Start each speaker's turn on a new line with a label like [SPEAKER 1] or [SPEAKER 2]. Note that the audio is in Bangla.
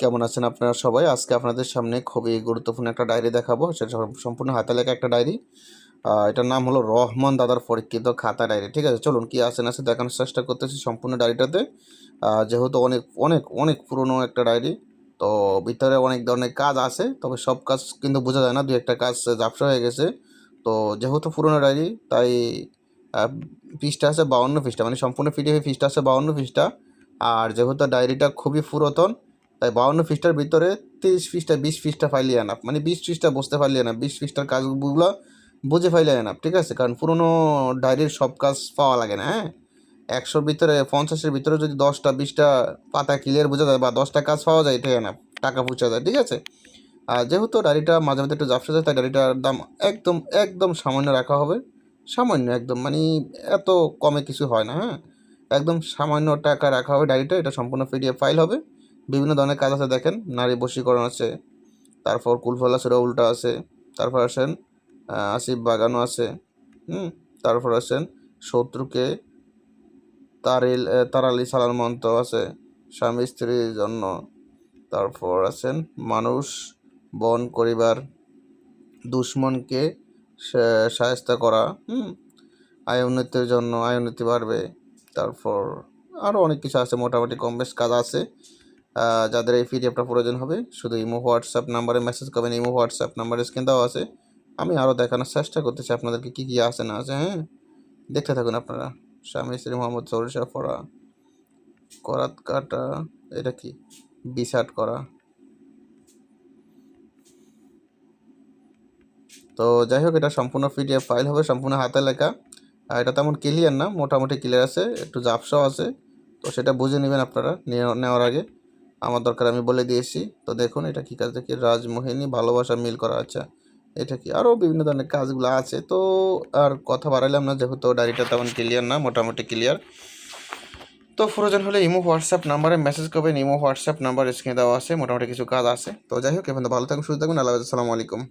[SPEAKER 1] কেমন আছেন আপনারা সবাই? আজকে আপনাদের সামনে খুবই গুরুত্বপূর্ণ একটা ডায়েরি দেখাবো। সেটা সম্পূর্ণ হাতে লেখা একটা ডায়েরি। এটার নাম হলো রহমান দাদার পরীক্ষিত খাতা ডায়েরি। ঠিক আছে? চলুন কি আছে না আছে দেখানোর চেষ্টা করতেছি সম্পূর্ণ ডায়েরিটাতে। যেহেতু অনেক অনেক অনেক পুরনো একটা ডায়েরি, তো ভিতরে অনেক ধরনের কাজ আছে, তবে সব কাজ কিন্তু বোঝা যায় না। দু একটা কাজ ঝাপসা হয়ে গেছে। তো যেহেতু পুরনো ডায়েরি, তাই পৃষ্ঠা আছে বাউন্ন পৃষ্ঠা মানে সম্পূর্ণ পিডিএফ পৃষ্ঠা আছে বাউন্ন পৃষ্ঠা। আর যেহেতু ডায়েরিটা খুবই পুরাতন তাই বাউন্ন পৃষ্ঠার ভিতরে তিরিশ পৃষ্ঠা বিশ পৃষ্ঠা ফাইলিয়ে আনাপ মানে বিশ পৃষ্ঠা বুঝতে পারলি না বিশ পৃষ্ঠার কাজগুলো বুঝে ফাইলে আনাপ ঠিক আছে? কারণ পুরনো ডায়েরির সব কাজ পাওয়া লাগে না হ্যাঁ? একশোর ভিতরে, পঞ্চাশের ভিতরে যদি দশটা, বিশটা পাতা ক্লিয়ার বোঝা যায় বা দশটা কাজ পাওয়া যায়, এটাই আনাপ টাকা পৌঁছা যায়, ঠিক আছে? আর যেহেতু ডায়েরিটা মাঝে মাঝে একটু জাপসা যায়, তাই ডায়েরিটার দাম একদম একদম সামান্য রাখা হবে। সামান্য একদম মানে এত কমে কিছু হয় না হ্যাঁ? একদম সামান্য টাকা রাখা হবে ডায়েরিটা এটা সম্পূর্ণ পিডিএফ ফাইল হবে। বিভিন্ন ধরনের কাজ আছে, দেখেন। নারী বশীকরণ আছে, তারপর কুলফলা সুরা উল্টা আছে, তারপর আসেন আসিফ বাগানও আছে, হুম, তারপর আসেন শত্রুকে, তারিল তারালি সালার মন্ত্র আছে, স্বামী স্ত্রীর জন্য। তারপর আছেন মানুষ, বন করিবার দুশ্মনকে সাহায্য করা, হুম, আয় উন্নতির জন্য, আয় উন্নতি বাড়বে। তারপর আরও অনেক কিছু আছে, মোটামুটি কম বেশ কাজ আছে। যাদের এই পিডিএফটা প্রয়োজন হবে, শুধু ইমো, হোয়াটসঅ্যাপ নাম্বারে মেসেজ করবেন, ইমো, হোয়াটসঅ্যাপ নাম্বারে স্ক্রিন দেওয়া আছে। আমি আরও দেখানোর চেষ্টা করতেছি আপনাদেরকে কী কী আছে, না আছে হ্যাঁ? দেখতে থাকুন আপনারা। স্বামী শ্রী মোহাম্মদ সরিষা পড়া করাত কাটা, এটা কি? বিসাট করা। তো যাই হোক, এটা সম্পূর্ণ পিডিএফ ফাইল হবে, সম্পূর্ণ হাতে লেখা। আর এটা তেমন ক্লিয়ার না, মোটামুটি ক্লিয়ার আছে, একটু জাপসাও আছে। তো সেটা বুঝে নেবেন আপনারা নেওয়া- নেওয়ার আগে। আমার দরকার, আমি বলে দিয়েছি। তো দেখুন, এটা কি কাজ দেখি রাজমোহিনী ভালোবাসা মিল করা আচ্ছা। এটা কি? আরও বিভিন্ন ধরনের কাজগুলো আছে। তো আর কথা বাড়াইলাম না, যেহেতু ডায়েরিটা তেমন ক্লিয়ার না, মোটামুটি ক্লিয়ার। তো প্রয়োজন হলে ইমো, হোয়াটসঅ্যাপ নাম্বারে মেসেজ করবেন। ইমো, হোয়াটসঅ্যাপ নাম্বার স্ক্রিনে দেওয়া আছে, মোটামুটি কিছু কাজ আছে। তো যাই হোক এখন ভালো থাকুন, সুস্থ থাকুন। আল্লাহ আসসালামু আলাইকুম।